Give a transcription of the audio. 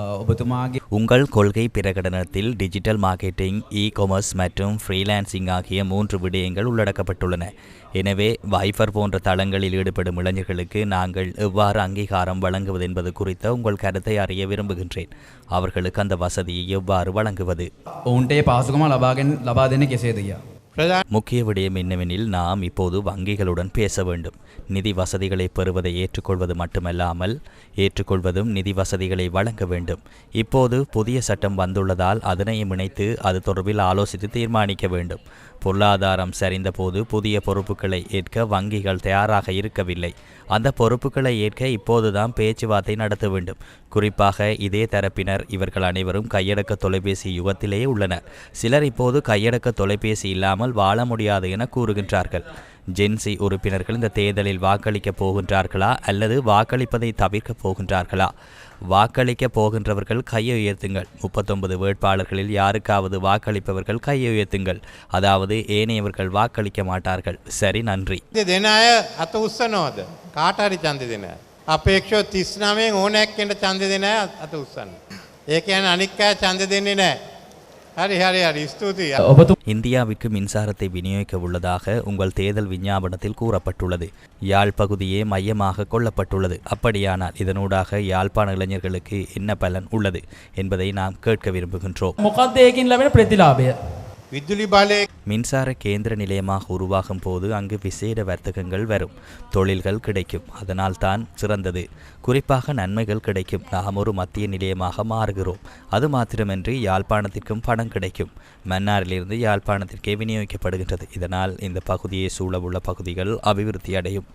ඔබතුමාගේ உங்கள் கொள்கை பிரகடனத்தில் டிஜிட்டல் மார்க்கெட்டிங் இ கொமர்ஸ் மற்றும் ஃப்ரீலான்சிங் ஆகிய மூன்று விடயங்கள் உள்ளடக்கப்பட்டுள்ளன எனவே வைஃபர் போன்ற தளங்களில் ஈடுபடும் இளைஞர்களுக்கு நாங்கள் எவ்வாறு அங்கீகாரம் வழங்குவது என்பது குறித்த உங்கள் கருத்தை அறிய விரும்புகின்றேன் அவர்களுக்கு அந்த வசதியை எவ்வாறு வழங்குவது ඔවුන්ට ඒ පාසුකම ලබාගෙන් ලබා දෙන කෙසේදයා. ප්‍රධාන முக்கிய விடயம் என்னவெனில் நாம் இப்போது வங்கிகளுடன் பேச வேண்டும். நிதி வசதிகளை பெறுவதை ஏற்றுக்கொள்வது மட்டுமல்லாமல் ஏற்றுக்கொள்வதும் நிதி வசதிகளை வழங்க வேண்டும். இப்போது புதிய சட்டம் வந்துள்ளதால் அதனையும் இணைத்து அது தொடர்பில் ஆலோசித்து தீர்மானிக்க வேண்டும். பொருளாதாரம் சரிந்தபோது புதிய பொறுப்புகளை ஏற்க வங்கிகள் தயாராக இருக்கவில்லை. அந்த பொறுப்புகளை ஏற்க இப்போதுதான் பேச்சுவார்த்தை நடத்த வேண்டும். குறிப்பாக இதே தரப்பினர் இவர்கள் அனைவரும் கையடக்க தொலைபேசி யுகத்திலேயே உள்ளனர். சிலர் இப்போது கையடக்க தொலைபேசி இல்லாமல் வாழ முடியாது என கூறுகின்றார்கள். ஜென்சி உறுப்பினர்கள் இந்த தேர்தலில் வாக்களிக்கப் போகின்றார்களா அல்லது வாக்களிப்பதை தவிர்க்கப் போகின்றார்களா வாக்களிக்க போகின்றவர்கள் கையை உயர்த்துங்கள் முப்பத்தொன்பது வேட்பாளர்களில் யாருக்காவது வாக்களிப்பவர்கள் கையை உயர்த்துங்கள் அதாவது ஏனையவர்கள் வாக்களிக்க மாட்டார்கள் சரி நன்றி දෙන අය අත උස්සනෝද කාටරි චන්ද දෙන. අපේක්ෂෝ තිස්නාමයෙන් ඕනැක්කෙන්ට චන්ද දෙන අය අත උත්සන්න. ඒක යන අනික්කෑ චන්ද දෙන්නේ නෑ. இந்தியாவுக்கு மின்சாரத்தை விநியோகிக்க உள்ளதாக உங்கள் தேர்தல் விஞ்ஞாபனத்தில் கூறப்பட்டுள்ளது. யாழ் பகுதியே மையமாக கொள்ளப்பட்டுள்ளது. அப்படியானால் இதனூடாக யாழ்ப்பாண இளைஞர்களுக்கு என்ன பலன் உள்ளது என்பதை நாம் கேட்க விரும்புகின்றோம். மின்சார கேந்திர நிலையமாக உருவாகும் போது அங்கு விசேட வர்த்தகங்கள் வரும். தொழில்கள் கிடைக்கும். அதனால் தான் சிறந்தது. குறிப்பாக நன்மைகள் கிடைக்கும். நாம் ஒரு மத்திய நிலையமாக மாறுகிறோம். அது மாத்திரமின்றி யாழ்ப்பாணத்திற்கும் பணம் கிடைக்கும். மன்னாரிலிருந்து யாழ்ப்பாணத்திற்கே விநியோகிக்கப்படுகின்றது. இதனால் இந்த பகுதியை சூழவுள்ள பகுதிகள் அபிவிருத்தி அடையும்.